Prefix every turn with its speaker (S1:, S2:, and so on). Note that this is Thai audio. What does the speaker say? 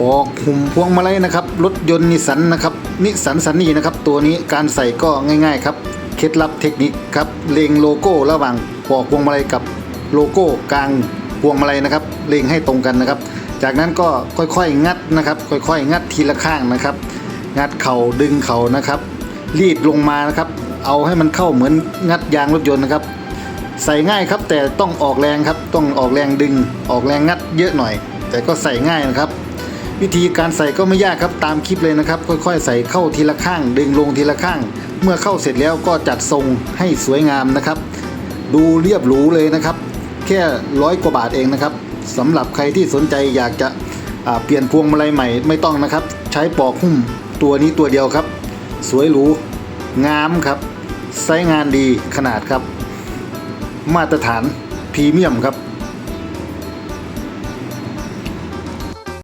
S1: ปอกหุ่มพวงมาลัยนะครับรถยนต์นิสันนะครับนิสันซันนี่นะครับตัวนี้การใส่ก็ง่าย ๆ ครับเคล็ดลับเทคนิคครับเลงโลโก้ระหว่างปอกพวงมาลัยกับโลโก้กลางพวงมาลัยนะครับเลงให้ตรงกันนะครับ จากนั้นก็ค่อยๆงัดนะครับ ค่อยๆ งัดทีละข้างนะครับ งัดเข่าดึงเข่านะครับ รีดลงมานะครับ เอาให้มันเข้าเหมือนงัดยางรถยนต์นะครับ ใส่ง่ายครับแต่ต้องออกแรงครับต้องออกแรงดึงออกแรงงัดเยอะหน่อย แต่ก็ใส่ง่ายนะครับ วิธีการใส่ก็ไม่ยากครับตามคลิปเลยนะครับ ค่อยๆ ใส่เข้าทีละข้าง ดึงลงทีละข้าง เมื่อเข้าเสร็จแล้วก็จัดทรงให้สวยงามนะครับ ดูเรียบหรูเลยนะครับ แค่ร้อยกว่าบาทเองนะครับสำหรับใครที่สนใจอยากจะเปลี่ยนพวงมาลัยใหม่ไม่ต้องนะครับ ใช้ปอกหุ้มตัวนี้ตัวเดียวครับ สวยหรูงามครับไซส์งานดีขนาดครับ มาตรฐานพรีเมียมครับ